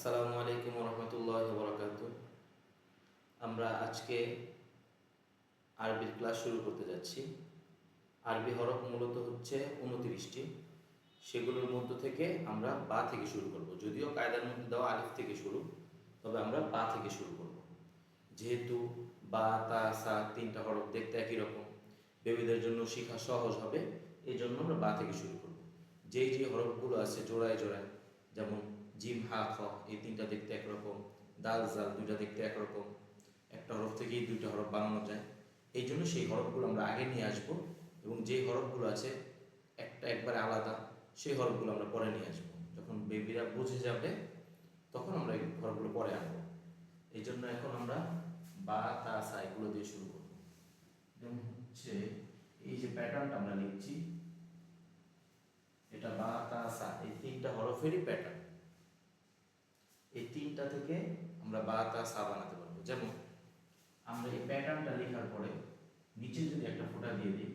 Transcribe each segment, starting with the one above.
আসসালামু আলাইকুম রহমতুল্লাহ বরকাত আমরা আজকে আরবির ক্লাস শুরু করতে যাচ্ছি। আরবি হরফ মূলত হচ্ছে উনত্রিশটি। সেগুলোর মধ্য থেকে আমরা বা থেকে শুরু করব। যদিও কায়দার মধ্যে দেওয়া আলিফ থেকে শুরু, তবে আমরা বা থেকে শুরু করব। যেহেতু বা, তা, সা তিনটা হরফ দেখতে একই রকম, বেবিদের জন্য শেখা সহজ হবে এই জন্য আমরা বা থেকে শুরু করব। যেই যে হরফগুলো আছে জোড়ায় জোড়ায়, যেমন জিম হা খ এই তিনটা দেখতে একরকম। দাল জাল, দুইটা দেখতে একরকম। একটা হরফ থেকেই দুইটা হরফ বানানো যায়। এই জন্য সেই হরফগুলো আমরা আগে নিয়ে আসব এবং যে হরফগুলো আছে, একটা একবারে আলাদা, সেই হরফগুলো আমরা পরে নিয়ে আসব। যখন বেবিরা বুঝে যাবে, তখন আমরা এই হরফগুলো পরে আনব। এই জন্য এখন আমরা বা, তা, সা এগুলো দিয়ে শুরু করব। যেমন হচ্ছে, এই যে প্যাটার্নটা আমরা লিখছি, এটা বা, তা, সা, এই তিনটা হরফেরই প্যাটার্ন তিনটা থেকে আমরা বা সা বানাতে পারব। যেমন আমরা এই প্যাটার্নটা লেখার পরে নিচে যদি একটা ফোঁটা দিয়ে দিই,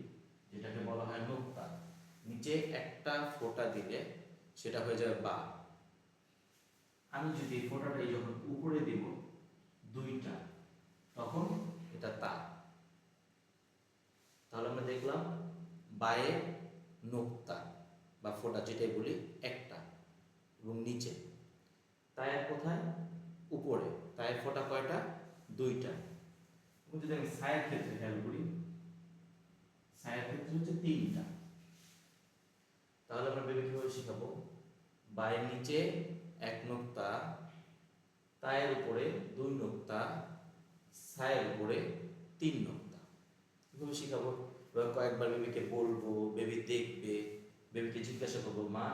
যেটাকে বলা হয় নোক্তা, নিচে একটা ফোঁটা দিলে সেটা হয়ে যাবে বা আমি যদি এই ফোঁটাটাই যখন উপরে দিব, দুইটা, তখন এটা তা তাহলে আমরা দেখলাম বায়ে নোক্তা, বা ফোঁটা যেটাই বলি একটা, এবং নিচে তায়ের কোথায়? উপরে। তায়ের ফোঁটা কয়টা? দুইটা। যদি আমি সায়ের ক্ষেত্রে খেয়াল করি সায়ের ক্ষেত্রে হচ্ছে তিনটা। তাহলে আমরা বেবি কীভাবে শিখাবো? বায়ের নিচে এক নোক্তা তায়ের উপরে দুই নোক্তা সায়ের উপরে তিন নোক্তা। কীভাবে শেখাবো? এবার কয়েকবার বেবিকে বলব বেবি দেখবে বেবিকে জিজ্ঞাসা করব মা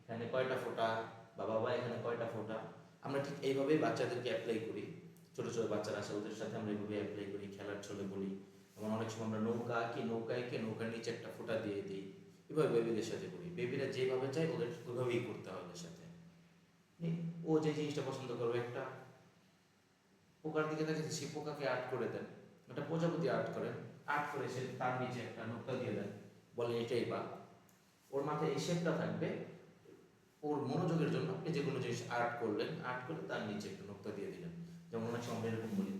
এখানে কয়টা ফোঁটা? বা বাবা এখানে কয়টা ফোঁটা? আমরা ঠিক এইভাবেই বাচ্চাদেরকে অ্যাপ্লাই করি। ছোট ছোট বাচ্চারা আসে ওদের সাথে আমরা এইভাবে অ্যাপ্লাই করি, খেলার ছলে বলি। যেমন অনেক সময় আমরা নৌকা আঁকি, নৌকা এঁকে নৌকার নিচে একটা ফোঁটা দিয়ে দিই। এভাবে বেবিদের সাথে করি। বেবিরা যেভাবে চায় ওদের ওইভাবেই করতে হয় ওদের সাথে। ও যে জিনিসটা পছন্দ করবে একটা পোকার দিকে দেখে সেই পোকাকে আর্ট করে দেন। একটা প্রজাপতি আর্ট করেন আর্ট করে সে তার নিচে একটা নোক্তা দিয়ে দেন বলেন এটাই বা ওর মাথায় এই শেপটা থাকবে ওর মনোযোগের জন্য আপনি যে কোনো জিনিস আর্ট করলেন আর্ট করে তার নিচে একটা নোক্তা দিয়ে দিলেন। যেমন অনেক সময় এরকম বলি,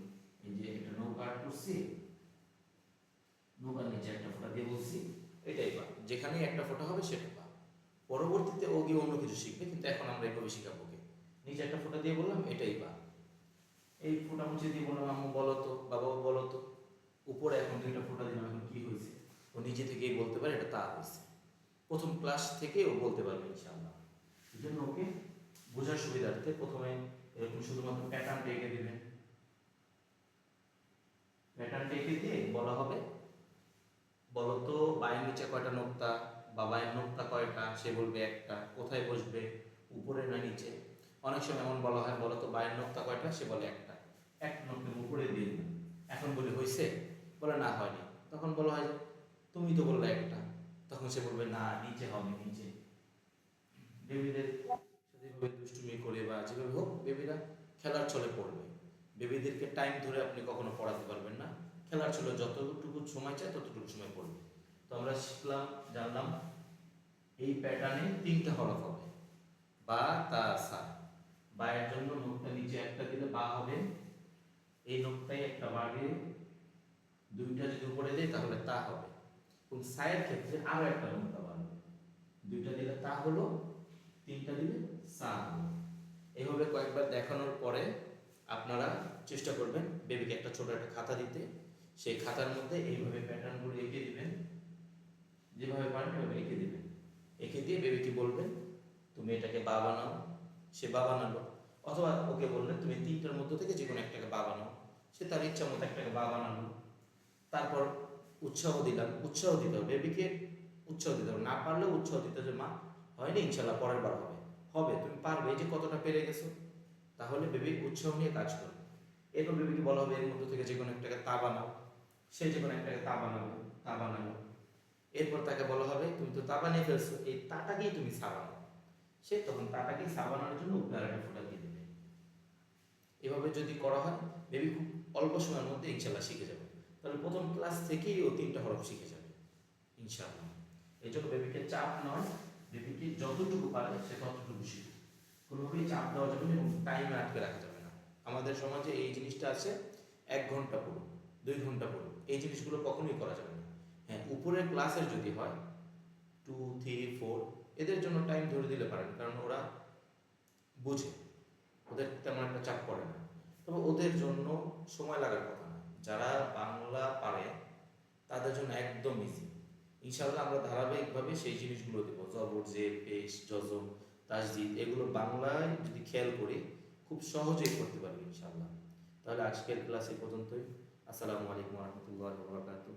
এই যে একটা নৌকা আর্ট করছি, নৌকার নিচে একটা ফোঁটা দিয়ে বলছি, এটাই বা যেখানে একটা ফোঁটা হবে সেটা বা পরবর্তীতে ও গিয়ে অন্য কিছু শিখবে, কিন্তু এখন আমরা এইভাবে শিখাবো ওকে। নিচে একটা ফোঁটা দিয়ে বললাম, এটাই বা এই ফোঁটা মুছে দিয়ে বললাম, আম্মু বলো তো, বাবা বলো তো, উপরে এখন দুইটা ফোঁটা দিলাম, এখন কি হয়েছে? ও নিজে থেকেই বলতে পারে, এটা তা হয়েছে। প্রথম ক্লাস থেকে ও বলতে পারবে, ইনশাআল্লাহ। জন্য ওকে বোঝার সুবিধার্থে প্রথমে এরকম শুধুমাত্র প্যাটার্নটা এঁকে দিবেন প্যাটার্নটা এঁকে দিয়ে বলা হবে বলতো বায়ের নিচে কয়টা নোক্তা বা বায়ের নোক্তা কয়টা? সে বলবে একটা। কোথায় বসবে? উপরে না নিচে? অনেক সময় এমন বলা হয়, বলো তো বায়ের নোক্তা কয়টা? সে বলে একটা। এক নোক্তা উপরে দিয়ে এখন বলি হয়েছে বলে, না, হয়নি। তখন বলা হয়, তুমি তো বললে একটা। তখন সে বলবে, না, নিচে হবে, নিচে। বেবিদের এভাবে দুষ্টুমি করে বা যেভাবে হোক বেবিরা খেলার ছলে পড়বে। বেবিদেরকে টাইম ধরে আপনি কখনো পড়াতে পারবেন না। খেলার ছলে যতটুকু সময় চায় ততটুকু সময় পড়বে। তো আমরা শিখলাম, জানলাম, এই প্যাটার্নে তিনটা হরফ হবে। বা, তা, সা। বায়ের জন্য নোকটা নিচে একটা দিলে বা হবে। এই নোকটাই একটা বাড়িয়ে দুইটা যদি উপরে দেয় তাহলে তা হবে। এবং সায়ের ক্ষেত্রে আরও একটা নোকটা বাড়বে দুইটা দিলে তা হলো তিনটা দিলে সা হলো এইভাবে কয়েকবার দেখানোর পরে আপনারা চেষ্টা করবেন বেবিকে একটা ছোট একটা খাতা দিতে। সেই খাতার মধ্যে এইভাবে প্যাটার্নগুলো এঁকে দিবেন। যেভাবে পারেন ওইভাবে এঁকে দিবেন। এঁকে দিয়ে বেবিকে বলবেন, তুমি এটাকে বা বানাও সে বা বানালো অথবা ওকে বললেন, তুমি তিনটার মধ্যে থেকে যে কোনো একটাকে বা বানাও সে তার ইচ্ছা মতো একটাকে বা বানালো তারপর উৎসাহ দিলাম, উৎসাহ দিতে হবে। বেবিকে উৎসাহ দিতে হবে। না পারলেও উৎসাহ দিতে হবে, মা হয়নি, ইনশাল্লাহ, পরের বার হবে। হবে, তুমি পারবে, এই যে কতটা পেরে গেছো, তাহলে বেবি উৎসাহ নিয়ে কাজ করবে এরপর বেবিকে বলা হবে, এর মধ্যে থেকে যে কোনো একটাকে তা বানাও। সে যে কোনো একটাকে তা বানাবে, তা বানালো। এরপর তাকে বলা হবে, তুমি তো তা বানিয়ে ফেলছো, এই তাটাকেই তুমি সাবানো সে তখন তাটাকেই সাবানোর জন্য উপরে আরেকটা ফোঁটা দিয়ে দেবে। এভাবে যদি করা হয়, বেবি খুব অল্প সময়ের মধ্যে ইনশাল্লাহ শিখে যাবে। তাহলে প্রথম ক্লাস থেকেই ও তিনটা হরফ শিখে যাবে, ইনশাল্লাহ। এই জন্য বেবিকে চাপ নয় বেবিকে যতটুকু পারে সে ততটুকু শিখবে কোনোভাবেই চাপ দেওয়া যাবে না এবং টাইমে আটকে রাখা যাবে না। আমাদের সমাজে এই জিনিসটা আছে, এক ঘণ্টা পড়ুন, দুই ঘণ্টা পড়ুন, এই জিনিসগুলো কখনোই করা যাবে না। হ্যাঁ উপরের ক্লাসের যদি হয় টু থ্রি ফোর এদের জন্য টাইম ধরে দিলে পারেন, কারণ ওরা বুঝে, ওদের তেমন একটা চাপ পড়ে না। তবে ওদের জন্য সময় লাগার কথা না। যারা বাংলা পারে, তাদের জন্য একদম ইজি ইনশাআল্লাহ আমরা ধারাবাহিকভাবে সেই জিনিসগুলো দেবো। জবর জে পেশ যজম তাসজিদ এগুলো বাংলায় যদি খেয়াল করে খুব সহজেই করতে পারবে ইনশাল্লাহ তাহলে আজকের ক্লাসে পর্যন্তই। আসসালামু আলাইকুম রহমতুল্লাহ বরকাতুহ।